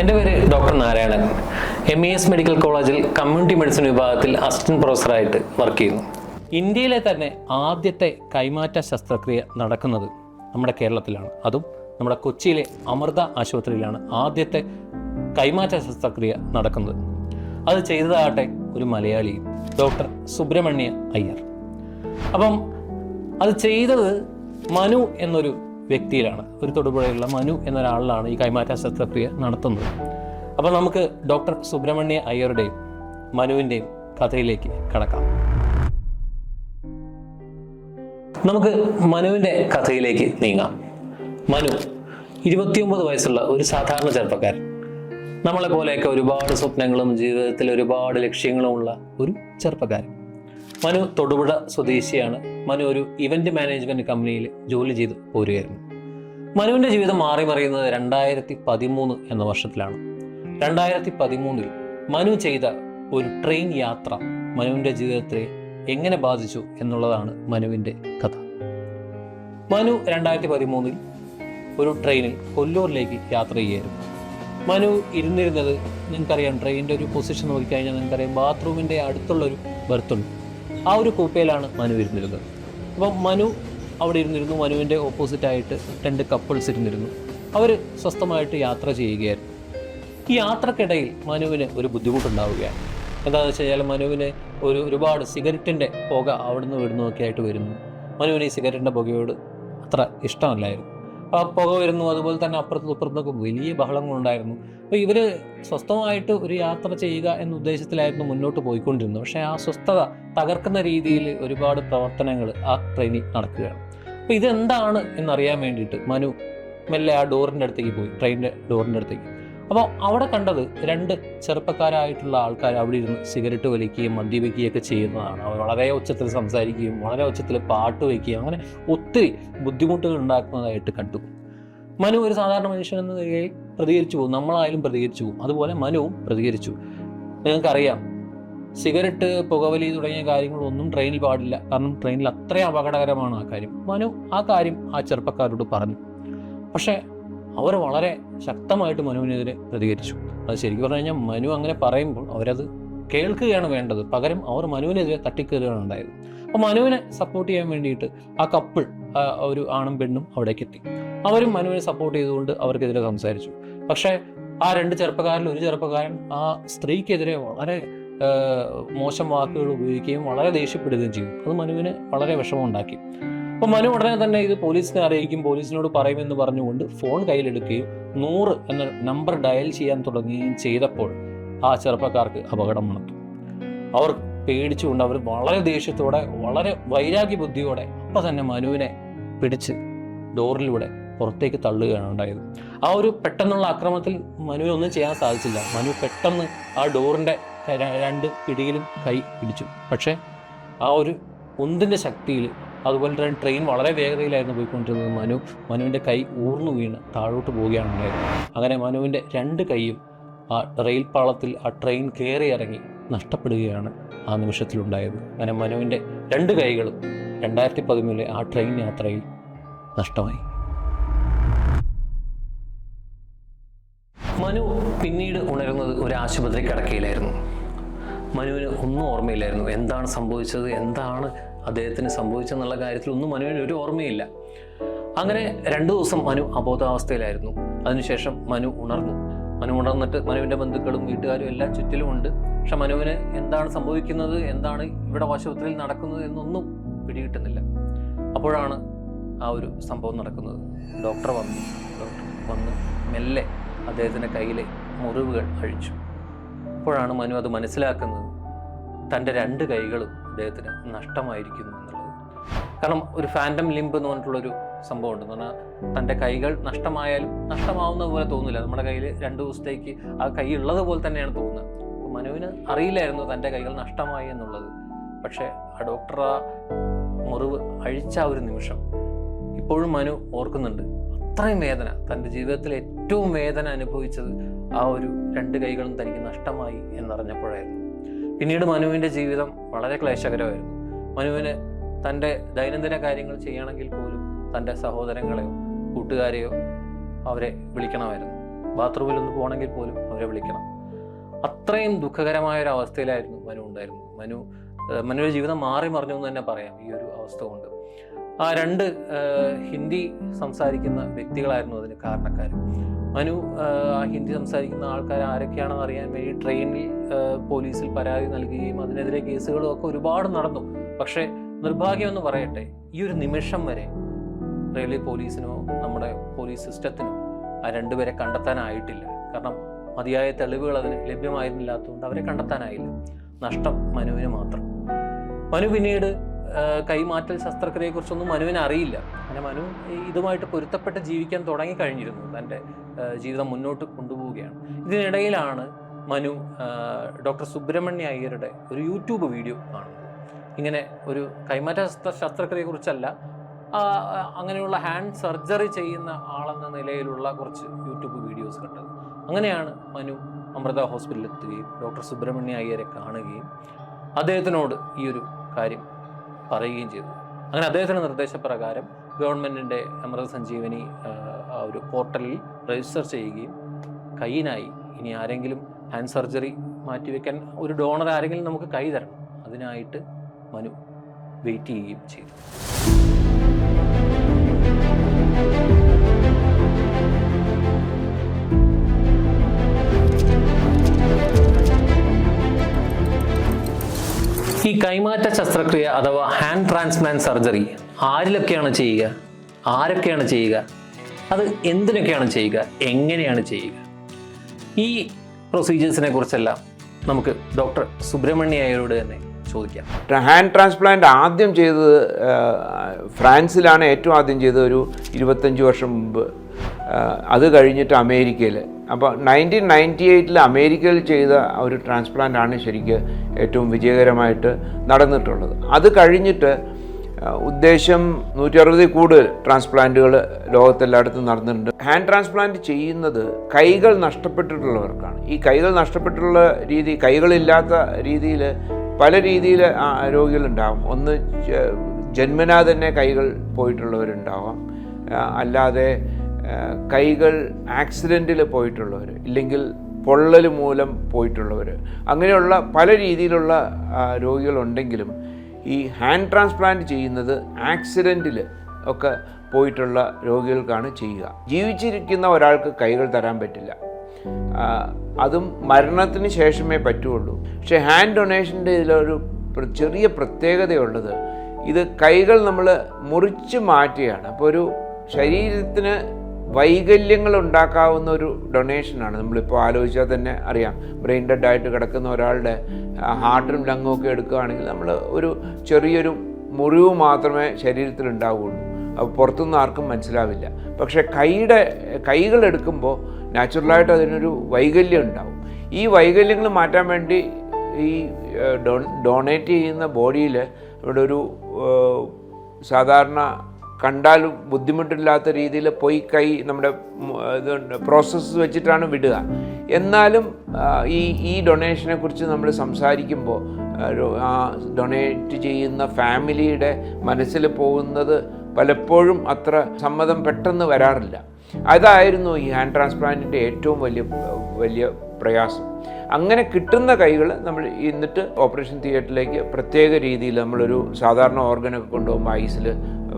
എന്റെ പേര് doctor Narayanan. M E S medical കോളേജിൽ കമ്മ്യൂണിറ്റി മെഡിസിൻ വിഭാഗത്തിൽ അസിസ്റ്റന്റ് പ്രൊഫസറായിട്ട് വർക്ക് ചെയ്യുന്നു. ഇന്ത്യയിലെ തന്നെ ആദ്യത്തെ കൈമാറ്റ ശസ്ത്രക്രിയ നടക്കുന്നത് നമ്മുടെ കേരളത്തിലാണ്. അതും നമ്മുടെ കൊച്ചിയിലെ അമൃത ആശുപത്രിയിലാണ് ആദ്യത്തെ കൈമാറ്റ ശസ്ത്രക്രിയ നടക്കുന്നത്. അത് ചെയ്തതാകട്ടെ ഒരു മലയാളി ഡോക്ടർ സുബ്രഹ്മണ്യ അയ്യർ. അപ്പം അത് ചെയ്തത് മനു എന്നൊരു വ്യക്തിയിലാണ്. ഒരു തൊടുപുഴയുള്ള മനു എന്നൊരാളിലാണ് ഈ കൈമാറ്റ ശസ്ത്രക്രിയ നടത്തുന്നത്. അപ്പോൾ നമുക്ക് ഡോക്ടർ സുബ്രഹ്മണ്യ അയ്യരുടെയും മനുവിന്റെയും കഥയിലേക്ക് കടക്കാം. നമുക്ക് മനുവിന്റെ കഥയിലേക്ക് നീങ്ങാം. മനു ഇരുപത്തിയൊമ്പത് വയസ്സുള്ള ഒരു സാധാരണ ചെറുപ്പക്കാരൻ. നമ്മളെ പോലെയൊക്കെ ഒരുപാട് സ്വപ്നങ്ങളും ജീവിതത്തിൽ ഒരുപാട് ലക്ഷ്യങ്ങളും ഉള്ള ഒരു ചെറുപ്പക്കാരൻ. മനു തൊടുപുഴ സ്വദേശിയാണ്. മനു ഒരു ഇവന്റ് മാനേജ്മെന്റ് കമ്പനിയിൽ ജോലി ചെയ്ത് പോരുകയായിരുന്നു. മനുവിന്റെ ജീവിതം മാറി മറിയുന്നത് രണ്ടായിരത്തി പതിമൂന്ന് എന്ന വർഷത്തിലാണ്. രണ്ടായിരത്തി പതിമൂന്നിൽ മനു ചെയ്ത ഒരു ട്രെയിൻ യാത്ര മനുവിന്റെ ജീവിതത്തെ എങ്ങനെ ബാധിച്ചു എന്നുള്ളതാണ് മനുവിന്റെ കഥ. മനു രണ്ടായിരത്തി പതിമൂന്നിൽ ഒരു ട്രെയിനിൽ കൊല്ലൂരിലേക്ക് യാത്ര ചെയ്യായിരുന്നു മനു ഇരുന്നിരുന്നത് നിങ്ങൾക്കറിയാം ട്രെയിനിന്റെ ഒരു പൊസിഷൻ നോക്കിക്കഴിഞ്ഞാൽ നിങ്ങൾക്കറിയാം ബാത്റൂമിന്റെ അടുത്തുള്ളൊരു ബർത്തുണ്ട് ആ ഒരു കൂപ്പയിലാണ് മനു ഇരുന്നിരുന്നത്. അപ്പം മനു അവിടെ ഇരുന്നിരുന്നു. മനുവിന്റെ ഓപ്പോസിറ്റായിട്ട് രണ്ട് കപ്പിൾസ് ഇരുന്നിരുന്നു. അവർ സ്വസ്ഥമായിട്ട് യാത്ര ചെയ്യുകയായിരുന്നു. ഈ യാത്രക്കിടയിൽ മനുവിന് ഒരു ബുദ്ധിമുട്ടുണ്ടാവുകയാണ്. എന്താണെന്ന് വെച്ച് കഴിഞ്ഞാൽ മനുവിന് ഒരു ഒരുപാട് സിഗരറ്റിന്റെ പുക അവിടുന്ന് ഇവിടുന്ന് ഒക്കെ ആയിട്ട് വരുന്നു. മനുവിന് ഈ സിഗരറ്റിന്റെ പുകയോട് അത്ര ഇഷ്ടമല്ലായിരുന്നു. പുക വരുന്നു അതുപോലെ തന്നെ അപ്പുറത്തും ഇപ്പുറത്തൊക്കെ വലിയ ബഹളങ്ങളുണ്ടായിരുന്നു. അപ്പോൾ ഇവർ സ്വസ്ഥമായിട്ട് ഒരു യാത്ര ചെയ്യുക എന്ന ഉദ്ദേശത്തിലായിരുന്നു മുന്നോട്ട് പോയിക്കൊണ്ടിരുന്നത്. പക്ഷേ ആ സ്വസ്ഥത തകർക്കുന്ന രീതിയിൽ ഒരുപാട് പ്രവർത്തനങ്ങൾ ആ ട്രെയിനിൽ നടക്കുകയാണ്. അപ്പോൾ ഇതെന്താണ് എന്നറിയാൻ വേണ്ടിയിട്ട് മനു മെല്ലെ ആ ഡോറിന്റെ അടുത്തേക്ക് പോയി ട്രെയിനിന്റെ ഡോറിന്റെ അടുത്തേക്ക്. അപ്പോൾ അവിടെ കണ്ടത് രണ്ട് ചെറുപ്പക്കാരായിട്ടുള്ള ആൾക്കാർ അവിടെ ഇരുന്ന് സിഗരറ്റ് വലിക്കുകയും മദ്യപിക്കുകയും ഒക്കെ ചെയ്യുന്നതാണ്. അവർ വളരെ ഉച്ചത്തിൽ സംസാരിക്കുകയും വളരെ ഉച്ചത്തിൽ പാട്ട് വയ്ക്കുകയും അങ്ങനെ ഒത്തിരി ബുദ്ധിമുട്ടുകൾ ഉണ്ടാക്കുന്നതായിട്ട് കണ്ടു. മനു ഒരു സാധാരണ മനുഷ്യൻ എന്ന നിലയിൽ പ്രതികരിച്ചു പോകും. നമ്മളായാലും പ്രതികരിച്ചു പോകും. അതുപോലെ മനുവും പ്രതികരിച്ചു. നിങ്ങൾക്കറിയാം സിഗരറ്റ് പുകവലി തുടങ്ങിയ കാര്യങ്ങളൊന്നും ട്രെയിനിൽ പാടില്ല. കാരണം ട്രെയിനിൽ അത്രയും അപകടകരമാണ് ആ കാര്യം. മനു ആ കാര്യം ആ ചെറുപ്പക്കാരോട് പറഞ്ഞു. പക്ഷേ അവർ വളരെ ശക്തമായിട്ട് മനുവിനെതിരെ പ്രതികരിച്ചു. അത് ശരിക്കും പറഞ്ഞു കഴിഞ്ഞാൽ മനു അങ്ങനെ പറയുമ്പോൾ അവരത് കേൾക്കുകയാണ് വേണ്ടത്. പകരം അവർ മനുവിനെതിരെ തട്ടിക്കയറുകയാണ് ഉണ്ടായത്. അപ്പോൾ മനുവിനെ സപ്പോർട്ട് ചെയ്യാൻ വേണ്ടിയിട്ട് ആ കപ്പിൾ ഒരു ആണും പെണ്ണും അവിടേക്ക് എത്തി. അവരും മനുവിനെ സപ്പോർട്ട് ചെയ്തുകൊണ്ട് അവർക്കെതിരെ സംസാരിച്ചു. പക്ഷേ ആ രണ്ട് ചെറുപ്പക്കാരിൽ ഒരു ചെറുപ്പക്കാരൻ ആ സ്ത്രീക്കെതിരെ വളരെ മോശം വാക്കുകൾ ഉപയോഗിക്കുകയും വളരെ ദേഷ്യപ്പെടുകയും ചെയ്തു. അത് മനുവിന് വളരെ വിഷമമുണ്ടാക്കി അപ്പോൾ മനു ഉടനെ തന്നെ ഇത് പോലീസിനെ അറിയിക്കും പോലീസിനോട് പറയുമെന്ന് പറഞ്ഞുകൊണ്ട് ഫോൺ കയ്യിലെടുക്കുകയും നൂറ് എന്ന നമ്പർ ഡയൽ ചെയ്യാൻ തുടങ്ങുകയും ചെയ്തപ്പോൾ ആ ചെറുപ്പക്കാർക്ക് അപകടം മണത്തു അവർ പേടിച്ചുകൊണ്ട് അവർ വളരെ ദേഷ്യത്തോടെ വളരെ വൈരാഗ്യ ബുദ്ധിയോടെ അപ്പം തന്നെ മനുവിനെ പിടിച്ച് ഡോറിലൂടെ പുറത്തേക്ക് തള്ളുകയാണ് ഉണ്ടായത്. ആ ഒരു പെട്ടെന്നുള്ള ആക്രമണത്തിൽ മനുവിന് ഒന്നും ചെയ്യാൻ സാധിച്ചില്ല. മനു പെട്ടെന്ന് ആ ഡോറിന്റെ രണ്ട് പിടിയിലും കൈ പിടിച്ചു. പക്ഷേ ആ ഒരു ഒന്നിന്റെ ശക്തിയിൽ അതുപോലെ തന്നെ ട്രെയിൻ വളരെ വേഗതയിലായിരുന്നു പോയിക്കൊണ്ടിരുന്നത്. മനു മനുവിന്റെ കൈ ഊർന്നു വീണ് താഴോട്ട് പോവുകയാണ് ഉണ്ടായത് അങ്ങനെ മനുവിന്റെ രണ്ട് കൈയും ആ റെയിൽ പാളത്തിൽ ആ ട്രെയിൻ കയറി ഇറങ്ങി നഷ്ടപ്പെടുകയാണ് ആ നിമിഷത്തിലുണ്ടായത്. അങ്ങനെ മനുവിന്റെ രണ്ട് കൈകളും രണ്ടായിരത്തി പതിമൂന്നിലെ ആ ട്രെയിൻ യാത്രയിൽ നഷ്ടമായി. മനു പിന്നീട് ഉണരുന്നത് ഒരു ആശുപത്രി കിടക്കയിലായിരുന്നു. മനുവിന് ഒന്നും ഓർമ്മയില്ലായിരുന്നു. എന്താണ് സംഭവിച്ചത്? എന്താണ് അദ്ദേഹത്തിന് സംഭവിച്ചെന്നുള്ള കാര്യത്തിൽ ഒന്നും മനുവിന് ഒരു ഓർമ്മയില്ല. അങ്ങനെ രണ്ടു ദിവസം മനു അബോധാവസ്ഥയിലായിരുന്നു. അതിനുശേഷം മനു ഉണർന്നു. മനു ഉണർന്നിട്ട് മനുവിന്റെ ബന്ധുക്കളും വീട്ടുകാരും എല്ലാം ചുറ്റിലുമുണ്ട് പക്ഷെ മനുവിന് എന്താണ് സംഭവിക്കുന്നത്? എന്താണ് ഇവിടെ ആശുപത്രിയിൽ നടക്കുന്നത് എന്നൊന്നും പിടികിട്ടുന്നില്ല. അപ്പോഴാണ് ആ ഒരു സംഭവം നടക്കുന്നത്. ഡോക്ടർ വന്നു. ഡോക്ടർ വന്ന് മെല്ലെ അദ്ദേഹത്തിന്റെ കയ്യിലെ മുറിവുകൾ അഴിച്ചു. അപ്പോഴാണ് മനു അത് മനസ്സിലാക്കുന്നത്. തന്റെ രണ്ട് കൈകളും അദ്ദേഹത്തിന് നഷ്ടമായിരിക്കുന്നു എന്നുള്ളത്. കാരണം ഒരു ഫാന്റം ലിംബ് എന്ന് പറഞ്ഞിട്ടുള്ളൊരു സംഭവം ഉണ്ട് എന്ന് പറഞ്ഞാൽ തന്റെ കൈകൾ നഷ്ടമായാലും നഷ്ടമാവുന്ന പോലെ തോന്നില്ല നമ്മുടെ കയ്യിൽ രണ്ട് ദിവസത്തേക്ക് ആ കൈ ഉള്ളത് പോലെ തന്നെയാണ് തോന്നുന്നത്. അപ്പോൾ മനുവിന് അറിയില്ലായിരുന്നു തന്റെ കൈകൾ നഷ്ടമായി എന്നുള്ളത്. പക്ഷേ ആ ഡോക്ടർ ആ മുറിവ് അഴിച്ച ഒരു നിമിഷം ഇപ്പോഴും മനു ഓർക്കുന്നുണ്ട്. അത്രയും വേദന. തന്റെ ജീവിതത്തിൽ ഏറ്റവും വേദന അനുഭവിച്ചത് ആ ഒരു രണ്ട് കൈകളും തനിക്ക് നഷ്ടമായി എന്നറിഞ്ഞപ്പോഴായിരുന്നു. പിന്നീട് മനുവിന്റെ ജീവിതം വളരെ ക്ലേശകരമായിരുന്നു. മനുവിന് തന്റെ ദൈനംദിന കാര്യങ്ങൾ ചെയ്യണമെങ്കിൽ പോലും തന്റെ സഹോദരങ്ങളെയോ കൂട്ടുകാരെയോ അവരെ വിളിക്കണമായിരുന്നു. ബാത്റൂമിൽ ഒന്ന് പോകണമെങ്കിൽ പോലും അവരെ വിളിക്കണം. അത്രയും ദുഃഖകരമായ ഒരു അവസ്ഥയിലായിരുന്നു മനു ഉണ്ടായിരുന്നു മനു മനുവിന്റെ ജീവിതം മാറി മറിഞ്ഞു എന്ന് തന്നെ പറയാം. ഈ ഒരു അവസ്ഥ കൊണ്ട്. ആ രണ്ട് ഹിന്ദി സംസാരിക്കുന്ന വ്യക്തികളായിരുന്നു അതിന് കാരണക്കാർ മനു ഹിന്ദി സംസാരിക്കുന്ന ആൾക്കാർ ആരൊക്കെയാണെന്ന് അറിയാൻ വേണ്ടി ട്രെയിനിൽ പോലീസിൽ പരാതി നൽകുകയും അതിനെതിരെ കേസുകളും ഒക്കെ ഒരുപാട് നടന്നു. പക്ഷേ നിർഭാഗ്യം എന്ന് പറയട്ടെ ഈ ഒരു നിമിഷം വരെ റെയിൽവേ പോലീസിനോ നമ്മുടെ പോലീസ് സിസ്റ്റത്തിനോ ആ രണ്ടുപേരെ കണ്ടെത്താനായിട്ടില്ല. കാരണം മതിയായ തെളിവുകൾ അതിന് ലഭ്യമായിരുന്നില്ലാത്തതുകൊണ്ട് അവരെ കണ്ടെത്താനായില്ല. നഷ്ടം മനുവിന് മാത്രം. മനു പിന്നീട് കൈമാറ്റൽ ശസ്ത്രക്രിയയെക്കുറിച്ചൊന്നും മനുവിന് അറിയില്ല. അങ്ങനെ മനു ഇതുമായിട്ട് പൊരുത്തപ്പെട്ട് ജീവിക്കാൻ തുടങ്ങി കഴിഞ്ഞിരുന്നു തന്റെ ജീവിതം മുന്നോട്ട് കൊണ്ടുപോവുകയാണ്. ഇതിനിടയിലാണ് മനു ഡോക്ടർ സുബ്രഹ്മണ്യ അയ്യരുടെ ഒരു യൂട്യൂബ് വീഡിയോ കാണുന്നത്. ഇങ്ങനെ ഒരു കൈമാറ്റ ശസ്ത്ര ശസ്ത്രക്രിയയെക്കുറിച്ചല്ല അങ്ങനെയുള്ള ഹാൻഡ് സർജറി ചെയ്യുന്ന ആളെന്ന നിലയിലുള്ള കുറച്ച് യൂട്യൂബ് വീഡിയോസ് കണ്ടത്. അങ്ങനെയാണ് മനു അമൃത ഹോസ്പിറ്റലിൽ എത്തുകയും ഡോക്ടർ സുബ്രഹ്മണ്യ അയ്യരെ കാണുകയും അദ്ദേഹത്തിനോട് ഈ ഒരു കാര്യം പറയുകയും ചെയ്തു അങ്ങനെ അദ്ദേഹത്തിന്റെ നിർദ്ദേശപ്രകാരം ഗവൺമെന്റിന്റെ അമൃത സഞ്ജീവനി ഒരു പോർട്ടലിൽ രജിസ്റ്റർ ചെയ്യുകയും കൈയിനായി ഇനി ആരെങ്കിലും ഹാൻഡ് സർജറി മാറ്റിവെക്കാൻ ഒരു ഡോണർ ആരെങ്കിലും നമുക്ക് കൈ തരണം. അതിനായിട്ട് മനു വെയിറ്റ് ചെയ്യുകയും ചെയ്തു. ഈ കൈമാറ്റ ശസ്ത്രക്രിയ അഥവാ ഹാൻഡ് ട്രാൻസ്പ്ലാന്റ് സർജറി ആരിലൊക്കെയാണ് ചെയ്യുക? ആരൊക്കെയാണ് ചെയ്യുക? അത് എന്തിനൊക്കെയാണ് ചെയ്യുക? എങ്ങനെയാണ് ചെയ്യുക? ഈ പ്രൊസീജിയേഴ്സിനെ കുറിച്ചെല്ലാം നമുക്ക് ഡോക്ടർ സുബ്രഹ്മണ്യ അയ്യരോട് തന്നെ ചോദിക്കാം. ഹാൻഡ് ട്രാൻസ്പ്ലാന്റ് ആദ്യം ചെയ്തത് ഫ്രാൻസിലാണ് ഏറ്റവും ആദ്യം ചെയ്തത് ഒരു ഇരുപത്തഞ്ച് വർഷം മുമ്പ്. അത് കഴിഞ്ഞിട്ട് അമേരിക്കയിൽ അപ്പോൾ നയന്റീൻ നയന്റി എയ്റ്റിൽ അമേരിക്കയിൽ ചെയ്ത ഒരു ട്രാൻസ്പ്ലാന്റ് ആണ് ശരിക്ക് ഏറ്റവും വിജയകരമായിട്ട് നടന്നിട്ടുള്ളത്. അത് കഴിഞ്ഞിട്ട് ഉദ്ദേശം നൂറ്റി അറുപതിൽ കൂടുതൽ ട്രാൻസ്പ്ലാന്റുകൾ ലോകത്തെല്ലായിടത്തും നടന്നിട്ടുണ്ട്. ഹാൻഡ് ട്രാൻസ്പ്ലാന്റ് ചെയ്യുന്നത് കൈകൾ നഷ്ടപ്പെട്ടിട്ടുള്ളവർക്കാണ്. ഈ കൈകൾ നഷ്ടപ്പെട്ടിട്ടുള്ള രീതി കൈകളില്ലാത്ത രീതിയിൽ പല രീതിയിൽ രോഗികളുണ്ടാവും. ഒന്ന് ജന്മനാ തന്നെ കൈകൾ പോയിട്ടുള്ളവരുണ്ടാവാം. അല്ലാതെ കൈകൾ ആക്സിഡന്റിൽ പോയിട്ടുള്ളവർ ഇല്ലെങ്കിൽ പൊള്ളൽ മൂലം പോയിട്ടുള്ളവർ അങ്ങനെയുള്ള പല രീതിയിലുള്ള രോഗികളുണ്ടെങ്കിലും ഈ ഹാൻഡ് ട്രാൻസ്പ്ലാന്റ് ചെയ്യുന്നത് ആക്സിഡന്റിൽ ഒക്കെ പോയിട്ടുള്ള രോഗികൾക്കാണ് ചെയ്യുക. ജീവിച്ചിരിക്കുന്ന ഒരാൾക്ക് കൈകൾ തരാൻ പറ്റില്ല. അതും മരണത്തിന് ശേഷമേ പറ്റുള്ളൂ. പക്ഷേ ഹാൻഡ് ഡൊണേഷന്റെ ഇതിലൊരു ചെറിയ പ്രത്യേകതയുള്ളത് ഇത് കൈകൾ നമ്മൾ മുറിച്ച് മാറ്റുകയാണ്. അപ്പോൾ ഒരു ശരീരത്തിന് വൈകല്യങ്ങൾ ഉണ്ടാക്കാവുന്ന ഒരു ഡൊണേഷനാണ്. നമ്മളിപ്പോൾ ആലോചിച്ചാൽ തന്നെ അറിയാം. ബ്രെയിൻ ഡെഡ് ആയിട്ട് കിടക്കുന്ന ഒരാളുടെ ഹാർട്ടും ലങ്ങും ഒക്കെ എടുക്കുകയാണെങ്കിൽ നമ്മൾ ഒരു ചെറിയൊരു മുറിവ് മാത്രമേ ശരീരത്തിൽ ഉണ്ടാവുകയുള്ളൂ. അപ്പോൾ പുറത്തുനിന്ന് ആർക്കും മനസ്സിലാവില്ല. പക്ഷേ കൈയുടെ കൈകൾ എടുക്കുമ്പോൾ നാച്ചുറലായിട്ട് അതിനൊരു വൈകല്യം ഉണ്ടാവും. ഈ വൈകല്യങ്ങൾ മാറ്റാൻ വേണ്ടി ഈ ഡൊണേറ്റ് ചെയ്യുന്ന ബോഡിയിൽ ഇവിടെ ഒരു സാധാരണ കണ്ടാൽ ബുദ്ധിമുട്ടില്ലാത്ത രീതിയിൽ പോയി കൈ നമ്മുടെ ഇതുണ്ട് പ്രോസസ്സ് വെച്ചിട്ടാണ് വിടുക. എന്നാലും ഈ ഈ ഡൊണേഷനെ കുറിച്ച് നമ്മൾ സംസാരിക്കുമ്പോൾ ആ ഡൊണേറ്റ് ചെയ്യുന്ന ഫാമിലിയുടെ മനസ്സിൽ പോകുന്നത് പലപ്പോഴും അത്ര സമ്മതം പെട്ടെന്ന് വരാറില്ല. അതായിരുന്നു ഈ ഹാൻഡ് ട്രാൻസ്പ്ലാന്റിന്റെ ഏറ്റവും വലിയ വലിയ പ്രയാസം. അങ്ങനെ കിട്ടുന്ന കൈകൾ നമ്മൾ എന്നിട്ട് ഓപ്പറേഷൻ തിയേറ്ററിലേക്ക് പ്രത്യേക രീതിയിൽ നമ്മളൊരു സാധാരണ ഓർഗനൊക്കെ കൊണ്ടുപോകുമ്പോൾ ഐസിൽ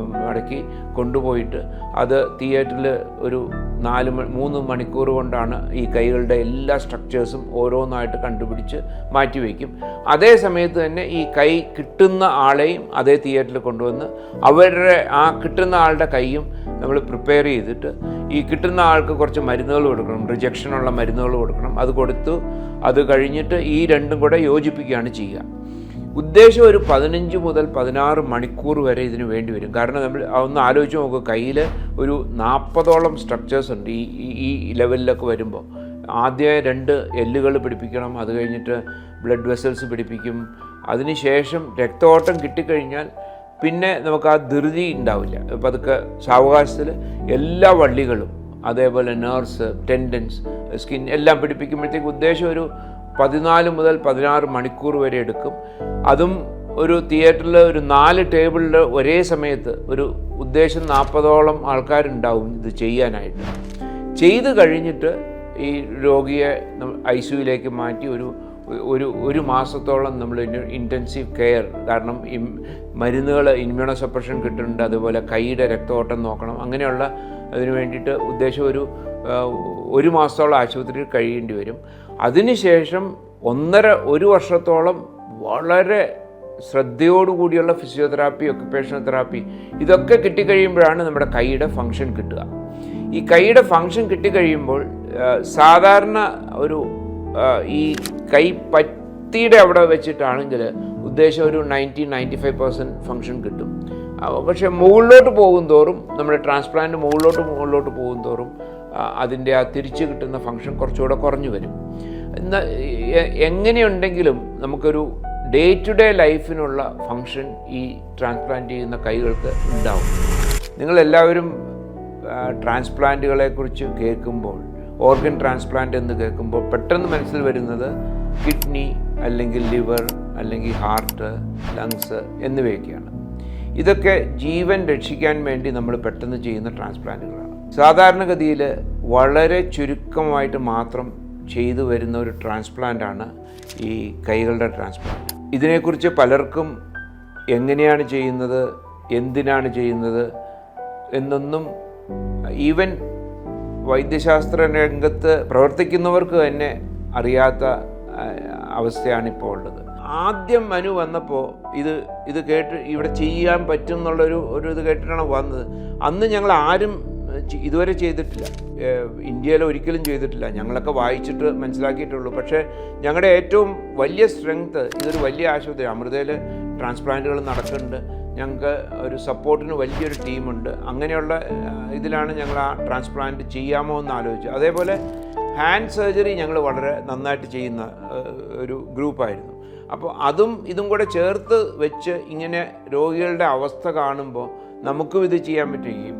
മടക്കി കൊണ്ടുപോയിട്ട് അത് തിയേറ്ററിൽ ഒരു നാല് മൂന്ന് മണിക്കൂർ കൊണ്ടാണ് ഈ കൈകളുടെ എല്ലാ സ്ട്രക്ചേഴ്സും ഓരോന്നായിട്ട് കണ്ടുപിടിച്ച് മാറ്റിവെക്കും അതേ സമയത്ത് തന്നെ ഈ കൈ കിട്ടുന്ന ആളെയും അതേ തിയേറ്ററിൽ കൊണ്ടുവന്ന് അവരുടെ ആ കിട്ടുന്ന ആളുടെ കൈയും നമ്മൾ പ്രിപ്പയർ ചെയ്തിട്ട് ഈ കിട്ടുന്ന ആൾക്ക് കുറച്ച് മരുന്നുകൾ കൊടുക്കണം റിജക്ഷനുള്ള മരുന്നുകൾ കൊടുക്കണം. അത് കൊടുത്തു അത് കഴിഞ്ഞിട്ട് ഈ രണ്ടും കൂടെ യോജിപ്പിക്കുകയാണ് ചെയ്യുക. ഉദ്ദേശം ഒരു പതിനഞ്ച് മുതൽ പതിനാറ് മണിക്കൂർ വരെ ഇതിന് വേണ്ടി വരും. കാരണം നമ്മൾ ഒന്ന് ആലോചിച്ച് നോക്കുക കയ്യിൽ ഒരു നാൽപ്പതോളം സ്ട്രക്ചേഴ്സ് ഉണ്ട്. ഈ ഈ- ലെവലിലൊക്കെ വരുമ്പോൾ ആദ്യം രണ്ട് എല്ലുകൾ പിടിപ്പിക്കണം അത് കഴിഞ്ഞിട്ട് ബ്ലഡ് വെസൽസ് പിടിപ്പിക്കും. അതിനുശേഷം രക്തഓട്ടം കിട്ടിക്കഴിഞ്ഞാൽ പിന്നെ നമുക്ക് ആ ധൃതി ഉണ്ടാവില്ല. അപ്പോൾ അതൊക്കെ സാവകാശത്തിൽ എല്ലാ വള്ളികളും അതേപോലെ നേഴ്സ് ടെൻഡൻസ് സ്കിൻ എല്ലാം പിടിപ്പിക്കുമ്പോഴത്തേക്ക് ഉദ്ദേശം ഒരു പതിനാല് മുതൽ പതിനാറ് മണിക്കൂർ വരെ എടുക്കും. അതും ഒരു തിയേറ്ററിൽ ഒരു നാല് ടേബിളിൽ ഒരേ സമയത്ത് ഒരു ഉദ്ദേശം നാൽപ്പതോളം ആൾക്കാരുണ്ടാവും ഇത് ചെയ്യാനായിട്ട്. ചെയ്ത് കഴിഞ്ഞിട്ട് ഈ രോഗിയെ ഐ സിയുയിലേക്ക് മാറ്റി ഒരു ഒരു ഒരു മാസത്തോളം നമ്മൾ ഇന്റൻസീവ് കെയർ കാരണം മരുന്നുകൾ ഇമ്മ്യൂണോ സപ്രഷൻ കിട്ടുന്നുണ്ട് അതുപോലെ കൈയുടെ രക്തോട്ടം നോക്കണം അങ്ങനെയുള്ള അതിന് വേണ്ടിയിട്ട് ഉദ്ദേശം ഒരു ഒരു മാസത്തോളം ആശുപത്രിയിൽ കഴിയേണ്ടി വരും. അതിനുശേഷം ഒന്നര ഒരു വർഷത്തോളം വളരെ ശ്രദ്ധയോടുകൂടിയുള്ള ഫിസിയോതെറാപ്പി ഒക്കുപേഷണൽ തെറാപ്പി ഇതൊക്കെ കിട്ടിക്കഴിയുമ്പോഴാണ് നമ്മുടെ കൈയുടെ ഫങ്ഷൻ കിട്ടുക. ഈ കൈയുടെ ഫങ്ഷൻ കിട്ടിക്കഴിയുമ്പോൾ സാധാരണ ഒരു ഈ കൈ പത്തിയുടെ അവിടെ വെച്ചിട്ടാണെങ്കിൽ ഉദ്ദേശം ഒരു ninety ninety five percent function കിട്ടും. പക്ഷേ മുകളിലോട്ട് പോകും തോറും നമ്മുടെ ട്രാൻസ്പ്ലാന്റ് മുകളിലോട്ട് മുകളിലോട്ട് പോകും തോറും അതിന്റെ ആ തിരിച്ചു കിട്ടുന്ന ഫങ്ഷൻ കുറച്ചുകൂടെ കുറഞ്ഞു വരും. എന്നാൽ എങ്ങനെയുണ്ടെങ്കിലും നമുക്കൊരു ഡേ ടു ഡേ ലൈഫിനുള്ള ഫങ്ഷൻ ഈ ട്രാൻസ്പ്ലാന്റ് ചെയ്യുന്ന കൈകൾക്ക് ഉണ്ടാവും. നിങ്ങളെല്ലാവരും ട്രാൻസ്പ്ലാന്റുകളെ കുറിച്ച് കേൾക്കുമ്പോൾ ഓർഗൻ ട്രാൻസ്പ്ലാന്റ് എന്ന് കേൾക്കുമ്പോൾ പെട്ടെന്ന് മനസ്സിൽ വരുന്നത് കിഡ്നി അല്ലെങ്കിൽ ലിവർ അല്ലെങ്കിൽ ഹാർട്ട് ലങ്സ് എന്നിവയൊക്കെയാണ്. ഇതൊക്കെ ജീവൻ രക്ഷിക്കാൻ വേണ്ടി നമ്മൾ പെട്ടെന്ന് ചെയ്യുന്ന ട്രാൻസ്പ്ലാന്റുകളാണ് സാധാരണഗതിയിൽ വളരെ ചുരുക്കമായിട്ട് മാത്രം ചെയ്തു വരുന്ന ഒരു ട്രാൻസ്പ്ലാന്റാണ് ഈ കൈകളുടെ ട്രാൻസ്പ്ലാന്റ് ഇതിനെക്കുറിച്ച് പലർക്കും എങ്ങനെയാണ് ചെയ്യുന്നത് എന്തിനാണ് ചെയ്യുന്നത് എന്നൊന്നും ഈവൻ വൈദ്യശാസ്ത്ര രംഗത്ത് പ്രവർത്തിക്കുന്നവർക്ക് തന്നെ അറിയാത്ത അവസ്ഥയാണിപ്പോൾ ഉള്ളത് ആദ്യം മനു വന്നപ്പോൾ ഇത് ഇത് കേട്ട് ഇവിടെ ചെയ്യാൻ പറ്റും എന്നുള്ളൊരു ഒരു ഇത് കേട്ടിട്ടാണ് വന്നത്. അന്ന് ഞങ്ങൾ ആരും ഇതുവരെ ചെയ്തിട്ടില്ല. ഇന്ത്യയിൽ ഒരിക്കലും ചെയ്തിട്ടില്ല. ഞങ്ങളൊക്കെ വായിച്ചിട്ട് മനസ്സിലാക്കിയിട്ടുള്ളൂ. പക്ഷേ ഞങ്ങളുടെ ഏറ്റവും വലിയ സ്ട്രെങ്ത് ഇതൊരു വലിയ ആശുപത്രി അമൃതയിൽ ട്രാൻസ്പ്ലാന്റുകൾ നടക്കുന്നുണ്ട്. ഞങ്ങൾക്ക് ഒരു സപ്പോർട്ടിന് വലിയൊരു ടീമുണ്ട്. അങ്ങനെയുള്ള ഇതിലാണ് ഞങ്ങൾ ആ ട്രാൻസ്പ്ലാന്റ് ചെയ്യാമോ എന്ന് ആലോചിച്ചു. അതേപോലെ ഹാൻഡ് സർജറി ഞങ്ങൾ വളരെ നന്നായിട്ട് ചെയ്യുന്ന ഒരു ഗ്രൂപ്പായിരുന്നു. അപ്പോൾ അതും ഇതും കൂടെ ചേർത്ത് വെച്ച് ഇങ്ങനെ രോഗികളുടെ അവസ്ഥ കാണുമ്പോൾ നമുക്കും ഇത് ചെയ്യാൻ പറ്റും. ഈ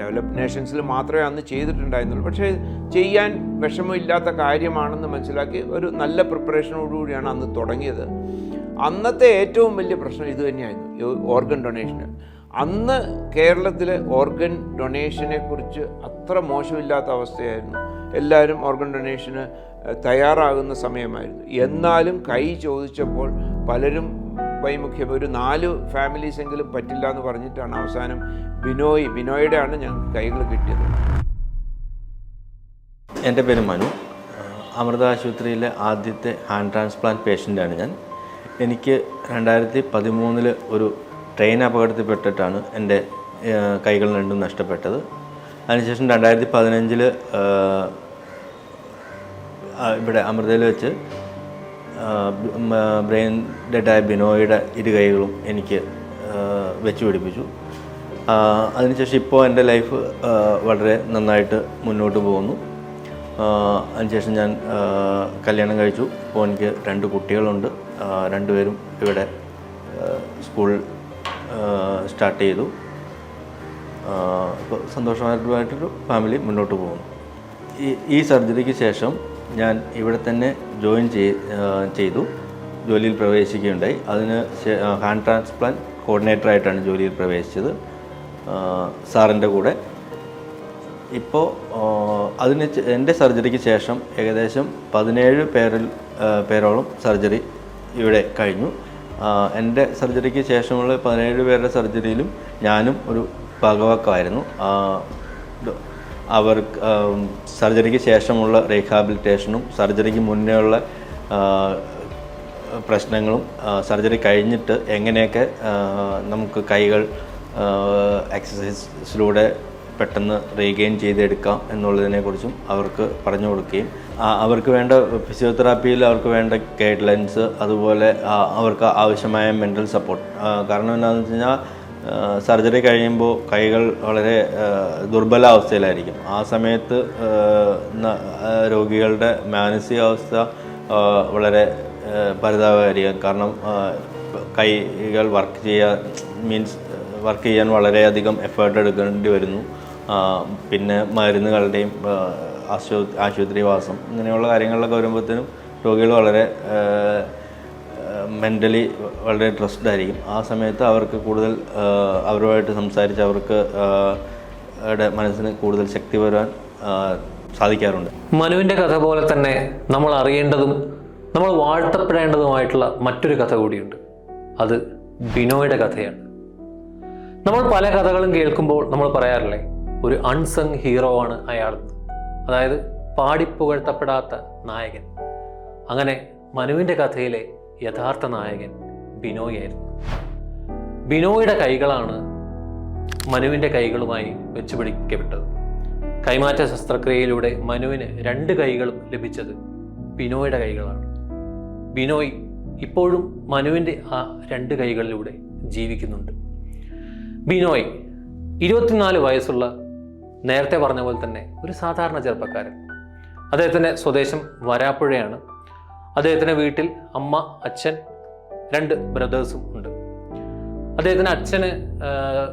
ഡെവലപ്പ് നേഷൻസിൽ മാത്രമേ അന്ന് ചെയ്തിട്ടുണ്ടായിരുന്നുള്ളൂ. പക്ഷേ ചെയ്യാൻ വിഷമമില്ലാത്ത കാര്യമാണെന്ന് മനസ്സിലാക്കി ഒരു നല്ല പ്രിപ്പറേഷനോടുകൂടിയാണ് അന്ന് തുടങ്ങിയത്. അന്നത്തെ ഏറ്റവും വലിയ പ്രശ്നം ഇത് തന്നെയായിരുന്നു. ഓർഗൻ ഡൊണേഷന് അന്ന് കേരളത്തിലെ ഓർഗൻ ഡൊണേഷനെ കുറിച്ച് അത്ര മോശമില്ലാത്ത അവസ്ഥയായിരുന്നു. എല്ലാവരും ഓർഗൻ ഡൊണേഷന് തയ്യാറാകുന്ന സമയമായിരുന്നു. എന്നാലും കൈ ചോദിച്ചപ്പോൾ പലരും വൈമുഖ്യം ഒരു നാല് ഫാമിലീസ് എങ്കിലും പറ്റില്ല എന്ന് പറഞ്ഞിട്ടാണ് അവസാനം ബിനോയ് ബിനോയുടെ ആണ് ഞങ്ങൾക്ക് കൈകൾ കിട്ടിയത്. എന്റെ പേര് മനു. അമൃത ആശുപത്രിയിലെ ആദ്യത്തെ ഹാൻഡ് ട്രാൻസ്പ്ലാന്റ് പേഷ്യന്റാണ് ഞാൻ. എനിക്ക് രണ്ടായിരത്തി പതിമൂന്നിൽ ഒരു ട്രെയിൻ അപകടത്തിൽപ്പെട്ടിട്ടാണ് എന്റെ കൈകൾ രണ്ടും നഷ്ടപ്പെട്ടത്. അതിനുശേഷം രണ്ടായിരത്തി പതിനഞ്ചിൽ ഇവിടെ അമൃതയിൽ വെച്ച് ബ്രെയിൻ ഡെഡായ ബിനോയുടെ ഇരു കൈകളും എനിക്ക് വെച്ച് പിടിപ്പിച്ചു. അതിനുശേഷം ഇപ്പോൾ എന്റെ ലൈഫ് വളരെ നന്നായിട്ട് മുന്നോട്ട് പോകുന്നു. അതിനുശേഷം ഞാൻ കല്യാണം കഴിച്ചു. ഇപ്പോൾ എനിക്ക് രണ്ട് കുട്ടികളുണ്ട്. രണ്ടുപേരും ഇവിടെ സ്കൂൾ സ്റ്റാർട്ട് ചെയ്തു. അപ്പോൾ ഇപ്പോൾ സന്തോഷമായിട്ടുള്ളൊരു ഫാമിലി മുന്നോട്ട് പോകുന്നു. ഈ സർജറിക്ക് ശേഷം ഞാൻ ഇവിടെ തന്നെ ജോയിൻ ചെയ്തു. ജോലിയിൽ പ്രവേശിക്കുകയുണ്ടായി. അതിന് ഹാൻഡ് ട്രാൻസ്പ്ലാന്റ് കോർഡിനേറ്ററായിട്ടാണ് ജോലിയിൽ പ്രവേശിച്ചത്. സാറിന്റെ കൂടെ. ഇപ്പോൾ അതിന് എന്റെ സർജറിക്ക് ശേഷം ഏകദേശം പതിനേഴ് പേരിൽ പേരോളം സർജറി ഇവിടെ കഴിഞ്ഞു. എന്റെ സർജറിക്ക് ശേഷമുള്ള പതിനേഴ് പേരുടെ സർജറിയിലും ഞാനും ഒരു ഭാഗവാക്കായിരുന്നു. അവർ സർജറിക്ക് ശേഷമുള്ള റീഹാബിലിറ്റേഷനും സർജറിക്ക് മുന്നേ ഉള്ള പ്രശ്നങ്ങളും സർജറി കഴിഞ്ഞിട്ട് എങ്ങനെയൊക്കെ നമുക്ക് കൈകൾ എക്സസൈസിലൂടെ പെട്ടെന്ന് റീഗെയിൻ ചെയ്തെടുക്കാം എന്നുള്ളതിനെക്കുറിച്ചും അവർക്ക് പറഞ്ഞു കൊടുക്കുകയും അവർക്ക് വേണ്ട ഫിസിയോതെറാപ്പിയിൽ അവർക്ക് വേണ്ട ഗൈഡ് ലൈൻസ് അതുപോലെ അവർക്ക് ആവശ്യമായ മെന്റൽ സപ്പോർട്ട് കാരണം എന്താണെന്ന് വെച്ച് കഴിഞ്ഞാൽ സർജറി കഴിയുമ്പോൾ കൈകൾ വളരെ ദുർബലാവസ്ഥയിലായിരിക്കും. ആ സമയത്ത് രോഗികളുടെ മാനസികാവസ്ഥ വളരെ പരിതാപകാരിയാണ്. കാരണം കൈകൾ വർക്ക് ചെയ്യാൻ മീൻസ് വർക്ക് ചെയ്യാൻ വളരെയധികം എഫേർട്ട് എടുക്കേണ്ടി വരുന്നു. പിന്നെ മരുന്നുകളുടെയും ആശു ആശുപത്രിവാസം ഇങ്ങനെയുള്ള കാര്യങ്ങളിലൊക്കെ വരുമ്പോഴത്തേനും രോഗികൾ വളരെ മെന്റലി വളരെ ട്രസ്ഡ് ആയിരിക്കും. ആ സമയത്ത് അവർക്ക് കൂടുതൽ അവരുമായിട്ട് സംസാരിച്ച് അവർക്ക് മനസ്സിന് കൂടുതൽ ശക്തി വരാൻ സാധിക്കാറുണ്ട്. മനുവിന്റെ കഥ പോലെ തന്നെ നമ്മൾ അറിയേണ്ടതും നമ്മൾ വാഴ്ത്തപ്പെടേണ്ടതുമായിട്ടുള്ള മറ്റൊരു കഥ കൂടിയുണ്ട്. അത് ബിനോയുടെ കഥയാണ്. നമ്മൾ പല കഥകളും കേൾക്കുമ്പോൾ നമ്മൾ പറയാറില്ലേ ഒരു അൺസങ് ഹീറോ ആണ് അയാൾ. അതായത് പാടിപ്പുകഴ്ത്തപ്പെടാത്ത നായകൻ. അങ്ങനെ മനുവിന്റെ കഥയിലെ യഥാർത്ഥ നായകൻ ബിനോയായിരുന്നു ബിനോയുടെ കൈകളാണ് മനുവിന്റെ കൈകളുമായി വെച്ചുപിടിക്കപ്പെട്ടത്. കൈമാറ്റ ശസ്ത്രക്രിയയിലൂടെ മനുവിന് രണ്ട് കൈകളും ലഭിച്ചത് ബിനോയുടെ കൈകളാണ്. ബിനോയ് ഇപ്പോഴും മനുവിന്റെ ആ രണ്ട് കൈകളിലൂടെ ജീവിക്കുന്നുണ്ട്. ബിനോയ് ഇരുപത്തിനാല് വയസ്സുള്ള നേരത്തെ പറഞ്ഞ പോലെ തന്നെ ഒരു സാധാരണ ചെറുപ്പക്കാരൻ. അദ്ദേഹത്തിന്റെ സ്വദേശം വരാപ്പുഴയാണ്. അദ്ദേഹത്തിന്റെ വീട്ടിൽ അമ്മ അച്ഛൻ രണ്ട് ബ്രദേഴ്സും ഉണ്ട്. അദ്ദേഹത്തിന് അച്ഛന്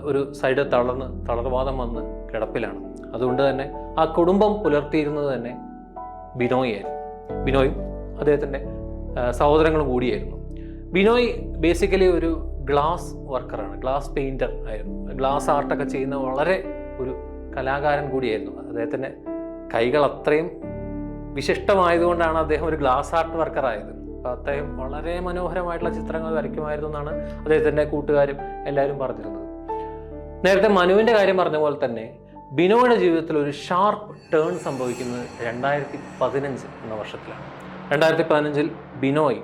ഒരു സൈഡ് തളർന്ന് തളർവാദം വന്ന് കിടപ്പിലാണ്. അതുകൊണ്ട് തന്നെ ആ കുടുംബം പുലർത്തിയിരുന്നത് തന്നെ ബിനോയ് ആയിരുന്നു. ബിനോയും അദ്ദേഹത്തിന്റെ സഹോദരങ്ങളും കൂടിയായിരുന്നു. ബിനോയ് ബേസിക്കലി ഒരു ഗ്ലാസ് വർക്കറാണ് ഗ്ലാസ് പെയിന്റർ ആയിരുന്നു. ഗ്ലാസ് ആർട്ടൊക്കെ ചെയ്യുന്ന വളരെ ഒരു കലാകാരൻ കൂടിയായിരുന്നു. അദ്ദേഹത്തിന്റെ കൈകൾ അത്രയും വിശിഷ്ടമായതുകൊണ്ടാണ് അദ്ദേഹം ഒരു ഗ്ലാസ് ആർട്ട് വർക്കർ ആയത്. അപ്പോൾ അദ്ദേഹം വളരെ മനോഹരമായിട്ടുള്ള ചിത്രങ്ങൾ വരയ്ക്കുമായിരുന്നു എന്നാണ് അദ്ദേഹത്തിന്റെ കൂട്ടുകാരും എല്ലാവരും പറഞ്ഞിരുന്നത്. നേരത്തെ മനുവിന്റെ കാര്യം പറഞ്ഞ പോലെ തന്നെ ബിനോയുടെ ജീവിതത്തിൽ ഒരു ഷാർപ്പ് ടേൺ സംഭവിക്കുന്നത് രണ്ടായിരത്തി പതിനഞ്ച് എന്ന വർഷത്തിലാണ്. രണ്ടായിരത്തി പതിനഞ്ചിൽ ബിനോയ്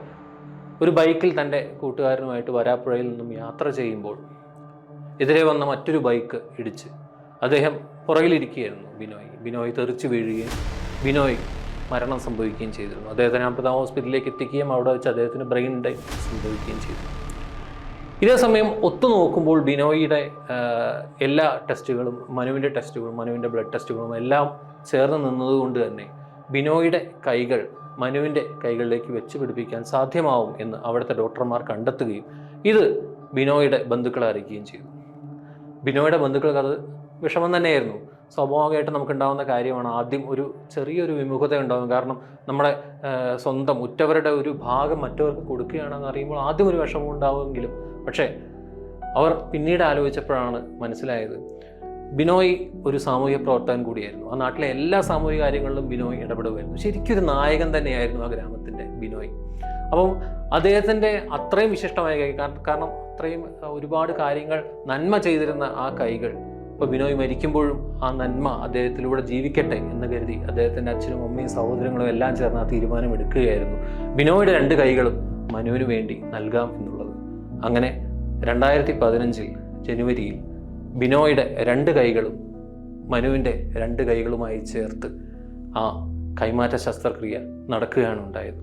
ഒരു ബൈക്കിൽ തന്റെ കൂട്ടുകാരനുമായിട്ട് വരാപ്പുഴയിൽ നിന്നും യാത്ര ചെയ്യുമ്പോൾ എതിരെ വന്ന മറ്റൊരു ബൈക്ക് ഇടിച്ച് അദ്ദേഹം പുറകിലിരിക്കുകയായിരുന്നു ബിനോയ്. ബിനോയ് തെറിച്ച് വീഴുകയും ബിനോയ് മരണം സംഭവിക്കുകയും ചെയ്തിരുന്നു. അദ്ദേഹത്തിനെ അമൃത ഹോസ്പിറ്റലിലേക്ക് എത്തിക്കുകയും അവിടെ വെച്ച് അദ്ദേഹത്തിന് ബ്രെയിൻ ഡൈ സംഭവിക്കുകയും ചെയ്തു. ഇതേ സമയം ഒത്തു നോക്കുമ്പോൾ ബിനോയിയുടെ എല്ലാ ടെസ്റ്റുകളും മനുവിന്റെ ടെസ്റ്റുകളും മനുവിന്റെ ബ്ലഡ് ടെസ്റ്റുകളും എല്ലാം ചേർന്ന് നിന്നതുകൊണ്ട് തന്നെ ബിനോയിയുടെ കൈകൾ മനുവിന്റെ കൈകളിലേക്ക് വെച്ച് പിടിപ്പിക്കാൻ സാധ്യമാവും എന്ന് അവിടുത്തെ ഡോക്ടർമാർ കണ്ടെത്തുകയും ഇത് ബിനോയുടെ ബന്ധുക്കളെ അറിയിക്കുകയും ചെയ്തു. ബിനോയുടെ ബന്ധുക്കൾക്ക് അത് വിഷമം തന്നെയായിരുന്നു. സ്വാഭാവികമായിട്ട് നമുക്കുണ്ടാകുന്ന കാര്യമാണ് ആദ്യം ഒരു ചെറിയൊരു വിമുഖത ഉണ്ടാകും കാരണം നമ്മുടെ സ്വന്തം ഉറ്റവരുടെ ഒരു ഭാഗം മറ്റവർക്ക് കൊടുക്കുകയാണെന്ന് അറിയുമ്പോൾ ആദ്യം ഒരു വിഷമം ഉണ്ടാവുമെങ്കിലും പക്ഷേ അവർ പിന്നീട് ആലോചിച്ചപ്പോഴാണ് മനസ്സിലായത്. ബിനോയ് ഒരു സാമൂഹ്യ പ്രവർത്തകൻ കൂടിയായിരുന്നു. ആ നാട്ടിലെ എല്ലാ സാമൂഹിക കാര്യങ്ങളിലും ബിനോയ് ഇടപെടുമായിരുന്നു. ശരിക്കും ഒരു നായകൻ തന്നെയായിരുന്നു ആ ഗ്രാമത്തിന്റെ ബിനോയ്. അപ്പം അദ്ദേഹത്തിന്റെ അത്രയും വിശിഷ്ടമായ കാരണം അത്രയും ഒരുപാട് കാര്യങ്ങൾ നന്മ ചെയ്തിരുന്ന ആ കൈകൾ ഇപ്പോൾ ബിനോയ് മരിക്കുമ്പോഴും ആ നന്മ അദ്ദേഹത്തിലൂടെ ജീവിക്കട്ടെ എന്ന് കരുതി അദ്ദേഹത്തിന്റെ അച്ഛനും അമ്മയും സഹോദരങ്ങളും എല്ലാം ചേർന്ന് ആ തീരുമാനം എടുക്കുകയായിരുന്നു. ബിനോയുടെ രണ്ട് കൈകളും മനുവിന് വേണ്ടി നൽകാം എന്നുള്ളത്. അങ്ങനെ രണ്ടായിരത്തി പതിനഞ്ചിൽ ജനുവരിയിൽ ബിനോയുടെ രണ്ട് കൈകളും മനുവിന്റെ രണ്ട് കൈകളുമായി ചേർത്ത് ആ കൈമാറ്റ ശസ്ത്രക്രിയ നടക്കുകയാണ് ഉണ്ടായത്.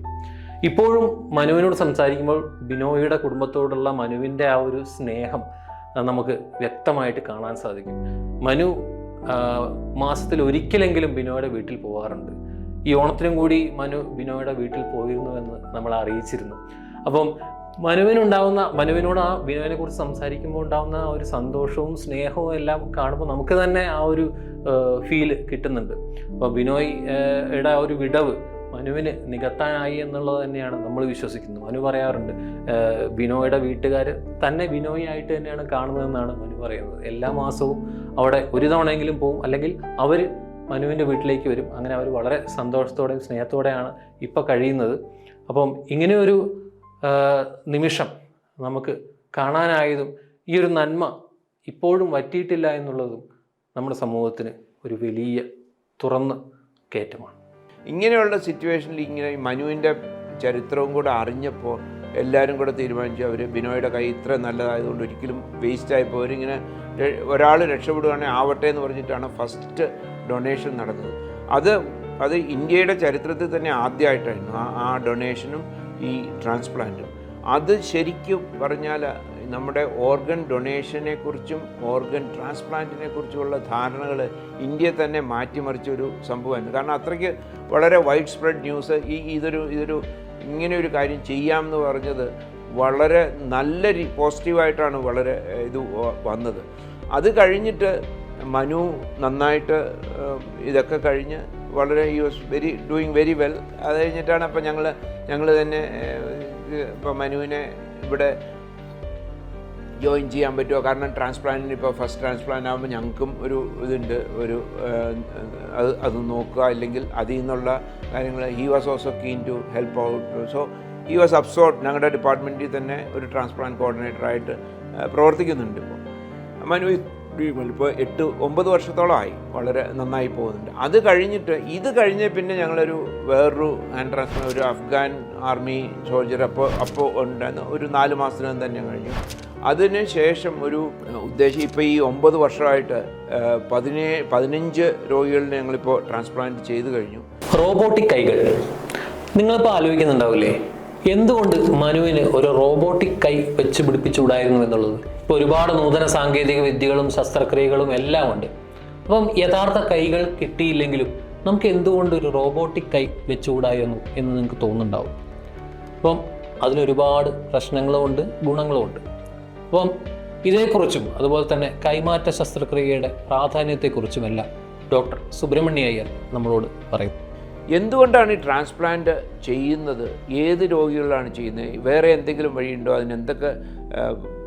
ഇപ്പോഴും മനുവിനോട് സംസാരിക്കുമ്പോൾ ബിനോയുടെ കുടുംബത്തോടുള്ള മനുവിന്റെ ആ ഒരു സ്നേഹം നമുക്ക് വ്യക്തമായിട്ട് കാണാൻ സാധിക്കും. മനു മാസത്തിൽ ഒരിക്കലെങ്കിലും ബിനോയുടെ വീട്ടിൽ പോകാറുണ്ട് ഈ ഓണത്തിനും കൂടി മനു ബിനോയുടെ വീട്ടിൽ പോയിരുന്നു എന്ന് നമ്മൾ അറിയിച്ചിരുന്നു. അപ്പം മനുവിനുണ്ടാവുന്ന മനുവിനോട് ആ ബിനോയിനെ കുറിച്ച് സംസാരിക്കുമ്പോൾ ഉണ്ടാവുന്ന ആ ഒരു സന്തോഷവും സ്നേഹവും എല്ലാം കാണുമ്പോൾ നമുക്ക് തന്നെ ആ ഒരു ഫീൽ കിട്ടുന്നുണ്ട്. അപ്പോൾ ബിനോയ് ഇട ഒരു വിടവ് മനുവിന് നികത്താനായി എന്നുള്ളത് തന്നെയാണ് നമ്മൾ വിശ്വസിക്കുന്നത്. മനു പറയാറുണ്ട് ബിനോയുടെ വീട്ടുകാർ തന്നെ ബിനോയായിട്ട് തന്നെയാണ് കാണുന്നതെന്നാണ് മനു പറയുന്നത്. എല്ലാ മാസവും അവിടെ ഒരു തവണയെങ്കിലും പോവും. അല്ലെങ്കിൽ അവർ മനുവിന്റെ വീട്ടിലേക്ക് വരും. അങ്ങനെ അവർ വളരെ സന്തോഷത്തോടെയും സ്നേഹത്തോടെയാണ് ഇപ്പോൾ കഴിയുന്നത്. അപ്പം ഇങ്ങനെയൊരു നിമിഷം നമുക്ക് കാണാനായതും ഈ ഒരു നന്മ ഇപ്പോഴും വറ്റിയിട്ടില്ല എന്നുള്ളതും നമ്മുടെ സമൂഹത്തിന് ഒരു വലിയ തുറന്ന് കയറ്റമാണ്. ഇങ്ങനെയുള്ള സിറ്റുവേഷനിൽ ഇങ്ങനെ മനുവിന്റെ ചരിത്രവും കൂടെ അറിഞ്ഞപ്പോൾ എല്ലാവരും കൂടെ തീരുമാനിച്ചു അവർ ബിനോയുടെ കൈ ഇത്ര നല്ലതായതുകൊണ്ട് ഒരിക്കലും വേസ്റ്റായി പോരിങ്ങനെ ഒരാൾ രക്ഷപ്പെടുകയാണെങ്കിൽ ആവട്ടെ എന്ന് പറഞ്ഞിട്ടാണ് ഫസ്റ്റ് ഡൊണേഷൻ നടന്നത്. അത് അത് ഇന്ത്യയുടെ ചരിത്രത്തിൽ തന്നെ ആദ്യമായിട്ടായിരുന്നു ആ ഡൊണേഷനും ഈ ട്രാൻസ്പ്ലാന്റും അത് ശരിക്കും പറഞ്ഞാൽ നമ്മുടെ ഓർഗൻ ഡൊണേഷനെ കുറിച്ചും ഓർഗൻ ട്രാൻസ്പ്ലാന്റിനെ കുറിച്ചുമുള്ള ധാരണകൾ ഇന്ത്യ തന്നെ മാറ്റിമറിച്ച ഒരു സംഭവമായിരുന്നു. കാരണം അത്രയ്ക്ക് വളരെ വൈഡ് സ്പ്രെഡ് ന്യൂസ് ഈ ഇതൊരു ഇതൊരു ഇങ്ങനെ ഒരു കാര്യം ചെയ്യാമെന്ന് പറഞ്ഞത് വളരെ നല്ല പോസിറ്റീവായിട്ടാണ് വളരെ ഇത് വന്നത്. അത് കഴിഞ്ഞിട്ട് മനു നന്നായിട്ട് ഇതൊക്കെ കഴിഞ്ഞ് വളരെ you was very doing very well അത് കഴിഞ്ഞിട്ടാണ് അപ്പം ഞങ്ങൾ ഞങ്ങൾ തന്നെ ഇപ്പം മനുവിനെ ഇവിടെ ജോയിൻ ചെയ്യാൻ പറ്റുമോ? കാരണം ട്രാൻസ്പ്ലാന്റിന് ഇപ്പോൾ ഫസ്റ്റ് ട്രാൻസ്പ്ലാന്റ് ആകുമ്പോൾ ഞങ്ങൾക്കും ഒരു ഇതുണ്ട് ഒരു അത് അത് നോക്കുക. അല്ലെങ്കിൽ അതിൽ നിന്നുള്ള കാര്യങ്ങൾ he was also keen to help out so he was absorbed ഞങ്ങളുടെ ഡിപ്പാർട്ട്മെന്റിൽ തന്നെ ഒരു ട്രാൻസ്പ്ലാന്റ് കോർഡിനേറ്ററായിട്ട് പ്രവർത്തിക്കുന്നുണ്ട് ഇപ്പോൾ മനു ഇപ്പോൾ എട്ട് ഒമ്പത് വർഷത്തോളമായി വളരെ നന്നായി പോകുന്നുണ്ട്. അത് കഴിഞ്ഞിട്ട് ഇത് കഴിഞ്ഞ് പിന്നെ ഞങ്ങളൊരു വേറൊരു ഹാൻഡ് ട്രാൻസ്ഫർ ഒരു അഫ്ഗാൻ ആർമി സോൾജർ അപ്പോൾ അപ്പോൾ ഉണ്ടായിരുന്നു ഒരു നാല് മാസത്തിനകം തന്നെ കഴിഞ്ഞു. അതിന് ശേഷം ഒരു ഉദ്ദേശം ഇപ്പോൾ ഈ ഒമ്പത് വർഷമായിട്ട് പതിനേ പതിനഞ്ച് രോഗികളിനെ ഞങ്ങളിപ്പോൾ ട്രാൻസ്പ്ലാന്റ് ചെയ്തു കഴിഞ്ഞു. റോബോട്ടിക് കൈകൾ. നിങ്ങളിപ്പോൾ ആലോചിക്കുന്നുണ്ടാവില്ലേ? എന്തുകൊണ്ട് മനുവിന് ഒരു റോബോട്ടിക് കൈ വെച്ച് പിടിപ്പിച്ചുകൂടായിരുന്നു എന്നുള്ളത്? ഇപ്പോൾ ഒരുപാട് നൂതന സാങ്കേതിക വിദ്യകളും ശസ്ത്രക്രിയകളും എല്ലാം ഉണ്ട്. അപ്പം യഥാർത്ഥ കൈകൾ കിട്ടിയില്ലെങ്കിലും നമുക്ക് എന്തുകൊണ്ട് ഒരു റോബോട്ടിക് കൈ വെച്ചുകൂടായിരുന്നു എന്ന് നിങ്ങൾക്ക് തോന്നുന്നുണ്ടാവും? അപ്പം അതിലൊരുപാട് പ്രശ്നങ്ങളുമുണ്ട് ഗുണങ്ങളുമുണ്ട്. അപ്പം ഇതേക്കുറിച്ചും അതുപോലെ തന്നെ കൈമാറ്റ ശസ്ത്രക്രിയയുടെ പ്രാധാന്യത്തെക്കുറിച്ചുമെല്ലാം ഡോക്ടർ സുബ്രഹ്മണ്യ അയ്യർ നമ്മളോട് പറയും. എന്തുകൊണ്ടാണ് ഈ ട്രാൻസ്പ്ലാന്റ് ചെയ്യുന്നത്? ഏത് രോഗികളിലാണ് ചെയ്യുന്നത്? വേറെ എന്തെങ്കിലും വഴിയുണ്ടോ? അതിന് എന്തൊക്കെ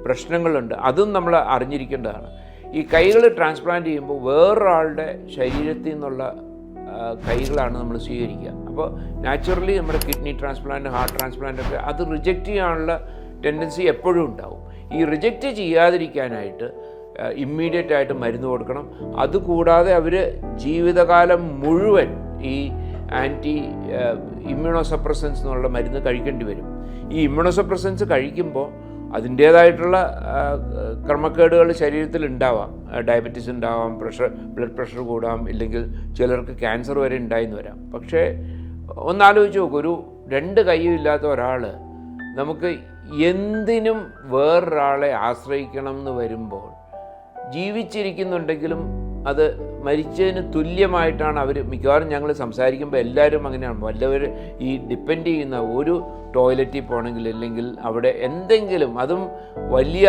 പ്രശ്നങ്ങളുണ്ട്? അതും നമ്മൾ അറിഞ്ഞിരിക്കേണ്ടതാണ്. ഈ കൈകൾ ട്രാൻസ്പ്ലാന്റ് ചെയ്യുമ്പോൾ വേറൊരാളുടെ ശരീരത്തിൽ നിന്നുള്ള കൈകളാണ് നമ്മൾ സ്വീകരിക്കുക. അപ്പോൾ നാച്ചുറലി നമ്മുടെ കിഡ്നി ട്രാൻസ്പ്ലാന്റ് ഹാർട്ട് ട്രാൻസ്പ്ലാന്റ് ഒക്കെ അത് റിജക്റ്റ് ചെയ്യാനുള്ള ടെൻഡൻസി എപ്പോഴും ഉണ്ടാവും. ഈ റിജക്റ്റ് ചെയ്യാതിരിക്കാനായിട്ട് ഇമ്മീഡിയറ്റ് ആയിട്ട് മരുന്ന് കൊടുക്കണം. അതുകൂടാതെ അവർ ജീവിതകാലം മുഴുവൻ ഈ ആന്റി ഇമ്മ്യൂണോസപ്രസൻസ് എന്നുള്ള മരുന്ന് കഴിക്കേണ്ടി വരും. ഈ ഇമ്മ്യൂണോസപ്രസൻസ് കഴിക്കുമ്പോൾ അതിന്റേതായിട്ടുള്ള ക്രമക്കേടുകൾ ശരീരത്തിൽ ഉണ്ടാവാം. ഡയബറ്റീസ് ഉണ്ടാവാം പ്രഷർ ബ്ലഡ് പ്രഷർ കൂടാം ഇല്ലെങ്കിൽ ചിലർക്ക് ക്യാൻസർ വരെ ഉണ്ടായിന്ന് വരാം. പക്ഷേ ഒന്നാലോചിച്ച് നോക്കൂ. ഒരു രണ്ട് കൈയും ഇല്ലാത്ത ഒരാൾ നമുക്ക് എന്തിനും വേറൊരാളെ ആശ്രയിക്കണം എന്ന് വരുമ്പോൾ ജീവിച്ചിരിക്കുന്നുണ്ടെങ്കിലും അത് മരിച്ചതിന് തുല്യമായിട്ടാണ് അവർ മിക്കവാറും ഞങ്ങൾ സംസാരിക്കുമ്പോൾ എല്ലാവരും അങ്ങനെയാണ്. വല്ലവർ ഈ ഡിപ്പെൻഡ് ചെയ്യുന്ന ഒരു ടോയ്ലറ്റിൽ പോകണമെങ്കിൽ അല്ലെങ്കിൽ അവിടെ എന്തെങ്കിലും അതും വലിയ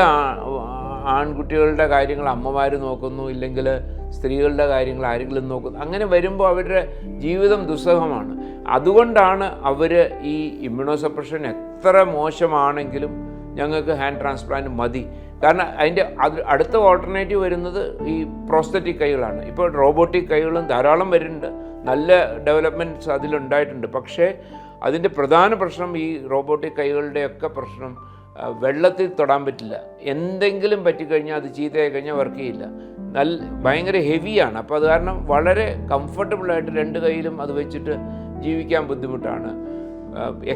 ആൺകുട്ടികളുടെ കാര്യങ്ങൾ അമ്മമാർ നോക്കുന്നു ഇല്ലെങ്കിൽ സ്ത്രീകളുടെ കാര്യങ്ങൾ ആരെങ്കിലും നോക്കുന്നു. അങ്ങനെ വരുമ്പോൾ അവരുടെ ജീവിതം ദുസ്സഹമാണ്. അതുകൊണ്ടാണ് അവർ ഈ ഇമ്മ്യൂണോസപ്രഷൻ എത്ര മോശമാണെങ്കിലും ഞങ്ങൾക്ക് ഹാൻഡ് ട്രാൻസ്പ്ലാന്റ് മതി. കാരണം അതിന്റെ അത് അടുത്ത ഓൾട്ടർനേറ്റീവ് വരുന്നത് ഈ പ്രോസ്തറ്റിക് കൈകളാണ്. ഇപ്പോൾ റോബോട്ടിക് കൈകളും ധാരാളം വരുന്നുണ്ട്. നല്ല ഡെവലപ്മെന്റ്സ് അതിലുണ്ടായിട്ടുണ്ട്. പക്ഷേ അതിന്റെ പ്രധാന പ്രശ്നം ഈ റോബോട്ടിക് കൈകളുടെയൊക്കെ പ്രശ്നം വെള്ളത്തിൽ തൊടാൻ പറ്റില്ല. എന്തെങ്കിലും പറ്റിക്കഴിഞ്ഞാൽ അത് ചീത്തയായി കഴിഞ്ഞാൽ വർക്ക് ചെയ്യില്ല. നല്ല ഭയങ്കര ഹെവിയാണ് അപ്പോൾ അത് കാരണം വളരെ കംഫർട്ടബിളായിട്ട് രണ്ട് കൈയിലും അത് വെച്ചിട്ട് ജീവിക്കാൻ ബുദ്ധിമുട്ടാണ്.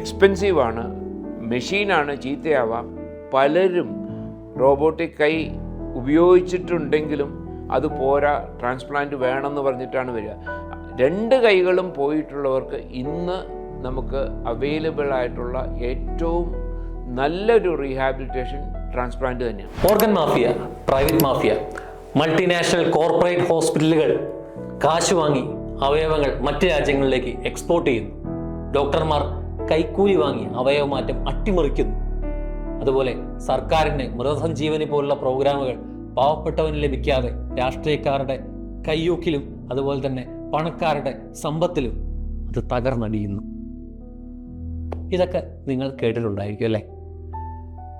എക്സ്പെൻസീവാണ് മെഷീനാണ് ചീത്തയാവാം. പലരും റോബോട്ടിക് കൈ ഉപയോഗിച്ചിട്ടുണ്ടെങ്കിലും അത് പോരാ ട്രാൻസ്പ്ലാന്റ് വേണമെന്ന് പറഞ്ഞിട്ടാണ് വരിക. രണ്ട് കൈകളും പോയിട്ടുള്ളവർക്ക് ഇന്ന് നമുക്ക് അവൈലബിൾ ആയിട്ടുള്ള ഏറ്റവും നല്ലൊരു റീഹാബിലിറ്റേഷൻ ട്രാൻസ്പ്ലാന്റ് തന്നെയാണ്. Organ mafia private mafia multinational corporate ഹോസ്പിറ്റലുകൾ കാശ് വാങ്ങി അവയവങ്ങൾ മറ്റ് രാജ്യങ്ങളിലേക്ക് എക്സ്പോർട്ട് ചെയ്യുന്നു. ഡോക്ടർമാർ കൈക്കൂലി വാങ്ങി അവയവമാറ്റം അട്ടിമറിക്കുന്നു. അതുപോലെ സർക്കാരിന് മൃതസഞ്ജീവനി പോലുള്ള പ്രോഗ്രാമുകൾ പാവപ്പെട്ടവന് ലഭിക്കാതെ രാഷ്ട്രീയക്കാരുടെ കയ്യൂക്കിലും അതുപോലെ തന്നെ പണക്കാരുടെ സമ്പത്തിലും അത് തകർന്നടിയുന്നു. ഇതൊക്കെ നിങ്ങൾ കേട്ടിട്ടുണ്ടായിരിക്കും അല്ലേ?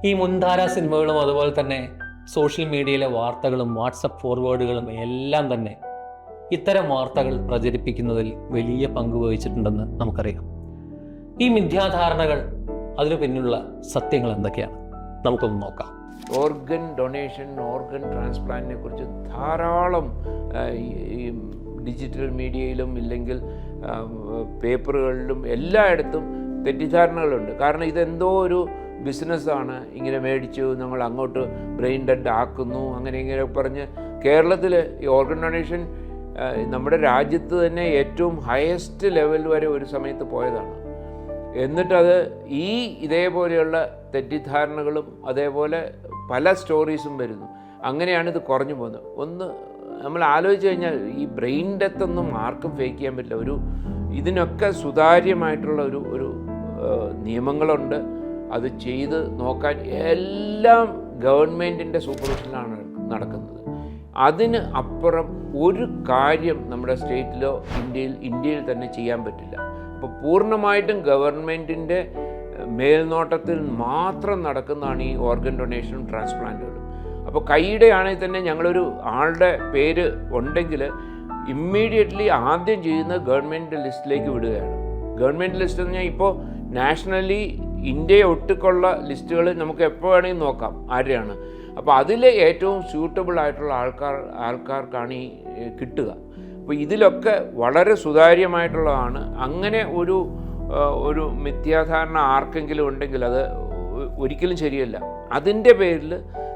ഈ മുൻധാര സിനിമകളും അതുപോലെ തന്നെ സോഷ്യൽ മീഡിയയിലെ വാർത്തകളും വാട്സപ്പ് ഫോർവേഡുകളും എല്ലാം തന്നെ ഇത്തരം വാർത്തകൾ പ്രചരിപ്പിക്കുന്നതിൽ വലിയ പങ്ക് വഹിച്ചിട്ടുണ്ടെന്ന് നമുക്കറിയാം. ഈ മിഥ്യാധാരണകൾ അതിനു പിന്നിലുള്ള സത്യങ്ങൾ എന്തൊക്കെയാണ്? നമുക്കൊന്ന് നോക്കാം. ഓർഗൻ ഡൊണേഷൻ ഓർഗൻ ട്രാൻസ്പ്ലാന്റിനെ കുറിച്ച് ധാരാളം ഈ- ഡിജിറ്റൽ മീഡിയയിലും ഇല്ലെങ്കിൽ പേപ്പറുകളിലും എല്ലായിടത്തും തെറ്റിദ്ധാരണകളുണ്ട്. കാരണം ഇതെന്തോ ഒരു ബിസിനസ്സാണ് ഇങ്ങനെ മേടിച്ചു നമ്മൾ അങ്ങോട്ട് ബ്രെയിൻ ഡെഡ് ആക്കുന്നു അങ്ങനെ ഇങ്ങനെ പറഞ്ഞ് കേരളത്തിൽ ഈ ഓർഗൻ ഡൊണേഷൻ നമ്മുടെ രാജ്യത്ത് തന്നെ ഏറ്റവും ഹയസ്റ്റ് ലെവൽ വരെ ഒരു സമയത്ത് പോയതാണ്. എന്നിട്ടത് ഈ ഇതേപോലെയുള്ള തെറ്റിദ്ധാരണകളും അതേപോലെ പല സ്റ്റോറീസും വരുന്നു. അങ്ങനെയാണ് ഇത് കുറഞ്ഞു പോകുന്നത്. ഒന്ന് നമ്മൾ ആലോചിച്ച് കഴിഞ്ഞാൽ ഈ ബ്രെയിൻ ഡെത്ത് ഒന്നും ആർക്കും ഫേക്ക് ചെയ്യാൻ പറ്റില്ല. ഒരു ഇതിനൊക്കെ സുതാര്യമായിട്ടുള്ള ഒരു ഒരു നിയമങ്ങളുണ്ട്. അത് ചെയ്ത് നോക്കാൻ എല്ലാം ഗവൺമെന്റിന്റെ സൂപ്പർവിഷനിലാണ് നടക്കുന്നത്. അതിന് അപ്പുറം ഒരു കാര്യം നമ്മുടെ സ്റ്റേറ്റിലോ ഇന്ത്യയിൽ ഇന്ത്യയിൽ തന്നെ ചെയ്യാൻ പറ്റില്ല. അപ്പോൾ പൂർണമായിട്ടും ഗവൺമെന്റിന്റെ മേൽനോട്ടത്തിൽ മാത്രം നടക്കുന്നതാണ് ഈ ഓർഗൻ ഡൊണേഷനും ട്രാൻസ്പ്ലാന്റുകളും. അപ്പോൾ കൈയുടെ ആണെങ്കിൽ തന്നെ ഞങ്ങളൊരു ആളുടെ പേര് ഉണ്ടെങ്കിൽ ഇമ്മീഡിയറ്റ്ലി ആദ്യം ചെയ്യുന്നത് ഗവൺമെന്റ് ലിസ്റ്റിലേക്ക് വിടുകയാണ്. ഗവൺമെന്റ് ലിസ്റ്റ് എന്ന് പറഞ്ഞാൽ ഇപ്പോൾ നാഷണലി ഇന്ത്യയെ ഒട്ടുക്കുള്ള ലിസ്റ്റുകൾ നമുക്ക് എപ്പോൾ വേണമെങ്കിൽ നോക്കാം ആരെയാണ് അപ്പോൾ അതിൽ ഏറ്റവും സ്യൂട്ടബിൾ ആയിട്ടുള്ള ആൾക്കാർ ആൾക്കാർക്കാണ് ഈ കിട്ടുക. അപ്പോൾ ഇതിലൊക്കെ വളരെ സുതാര്യമായിട്ടുള്ളതാണ്. അങ്ങനെ ഒരു ഒരു മിഥ്യാധാരണ ആർക്കെങ്കിലും ഉണ്ടെങ്കിൽ അത് ഒരിക്കലും ശരിയല്ല. അതിന്റെ പേരിൽ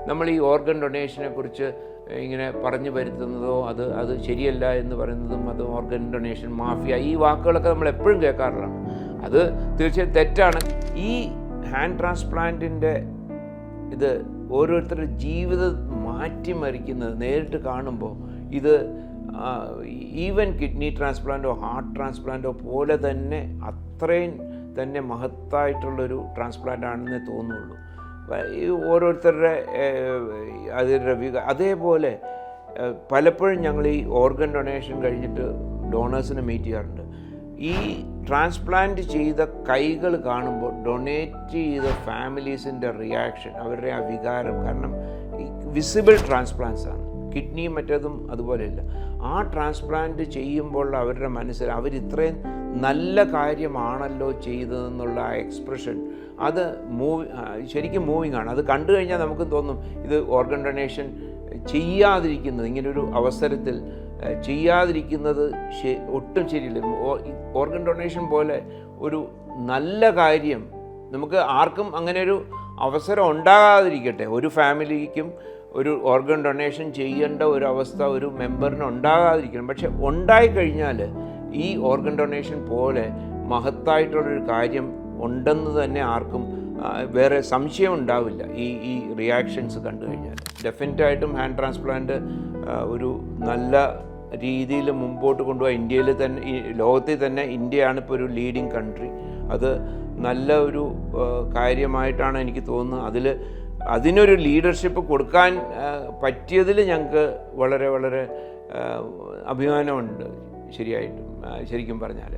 നമ്മൾ ഈ ഓർഗൻ ഡൊണേഷനെ കുറിച്ച് ഇങ്ങനെ പറഞ്ഞു വരുത്തുന്നതോ അത് അത് ശരിയല്ല എന്ന് പറയുന്നതും അത് ഓർഗൻ ഡൊണേഷൻ മാഫിയ ഈ വാക്കുകളൊക്കെ നമ്മൾ എപ്പോഴും കേൾക്കാറുള്ളതാണ്. അത് തീർച്ചയായും തെറ്റാണ്. ഈ ഹാൻഡ് ട്രാൻസ്പ്ലാന്റിന്റെ ഇത് ഓരോരുത്തരുടെ ജീവിതം മാറ്റിമറിക്കുന്നത് നേരിട്ട് കാണുമ്പോൾ ഇത് ഈവൻ കിഡ്നി ട്രാൻസ്പ്ലാന്റോ ഹാർട്ട് ട്രാൻസ്പ്ലാന്റോ പോലെ തന്നെ അത്രയും തന്നെ മഹത്തായിട്ടുള്ളൊരു ട്രാൻസ്പ്ലാന്റ് ആണെന്നേ തോന്നുള്ളൂ ഈ ഓരോരുത്തരുടെ അതിന്റെ വിക അതേപോലെ പലപ്പോഴും ഞങ്ങൾ ഈ ഓർഗൻ ഡൊണേഷൻ കഴിഞ്ഞിട്ട് ഡോണേഴ്സിനെ മീറ്റ് ചെയ്യാറുണ്ട്. ഈ ട്രാൻസ്പ്ലാന്റ് ചെയ്ത കൈകൾ കാണുമ്പോൾ ഡൊണേറ്റ് ചെയ്ത ഫാമിലീസിന്റെ റിയാക്ഷൻ അവരുടെ ആ വികാരം കാരണം വിസിബിൾ ട്രാൻസ്പ്ലാന്റ്സ് ആണ്. കിഡ്നിയും മറ്റേതും അതുപോലെയല്ല. ആ ട്രാൻസ്പ്ലാന്റ് ചെയ്യുമ്പോൾ അവരുടെ മനസ്സിൽ അവരിത്രയും നല്ല കാര്യമാണല്ലോ ചെയ്തതെന്നുള്ള ആ എക്സ്പ്രഷൻ. അത് മൂവ് ശരിക്കും മൂവിങ് ആണ് അത് കണ്ടു കഴിഞ്ഞാൽ നമുക്ക് തോന്നും ഇത് ഓർഗൻ ഡൊണേഷൻ ചെയ്യാതിരിക്കുന്നത് ഇങ്ങനൊരു അവസരത്തിൽ ചെയ്യാതിരിക്കുന്നത് ഒട്ടും ശരിയില്ല. ഓർഗൻ ഡൊണേഷൻ പോലെ ഒരു നല്ല കാര്യം നമുക്ക് ആർക്കും അങ്ങനെ ഒരു അവസരം ഉണ്ടാകാതിരിക്കട്ടെ. ഒരു ഫാമിലിക്കും ഒരു ഓർഗൻ ഡൊണേഷൻ ചെയ്യേണ്ട ഒരു അവസ്ഥ ഒരു മെമ്പറിന് ഉണ്ടാകാതിരിക്കണം. പക്ഷെ ഉണ്ടായിക്കഴിഞ്ഞാൽ ഈ ഓർഗൻ ഡൊണേഷൻ പോലെ മഹത്തായിട്ടുള്ളൊരു കാര്യം ഉണ്ടെന്ന് തന്നെ ആർക്കും വേറെ സംശയം ഉണ്ടാവില്ല. ഈ ഈ റിയാക്ഷൻസ് കണ്ടു കഴിഞ്ഞാൽ. ഡെഫിനറ്റായിട്ടും ഹാൻഡ് ട്രാൻസ്പ്ലാന്റ് ഒരു നല്ല രീതിയിൽ മുമ്പോട്ട് കൊണ്ടുപോകാൻ ഇന്ത്യയിൽ തന്നെ ലോകത്തിൽ തന്നെ ഇന്ത്യയാണ് ഇപ്പോൾ ഒരു ലീഡിങ് കൺട്രി അത് നല്ല ഒരു കാര്യമായിട്ടാണ് എനിക്ക് തോന്നുന്നത്. അതിൽ അതിനൊരു ലീഡർഷിപ്പ് കൊടുക്കാൻ പറ്റിയതിൽ ഞങ്ങൾക്ക് വളരെ വളരെ അഭിമാനമുണ്ട് ശരിയായിട്ടും ശരിക്കും പറഞ്ഞാൽ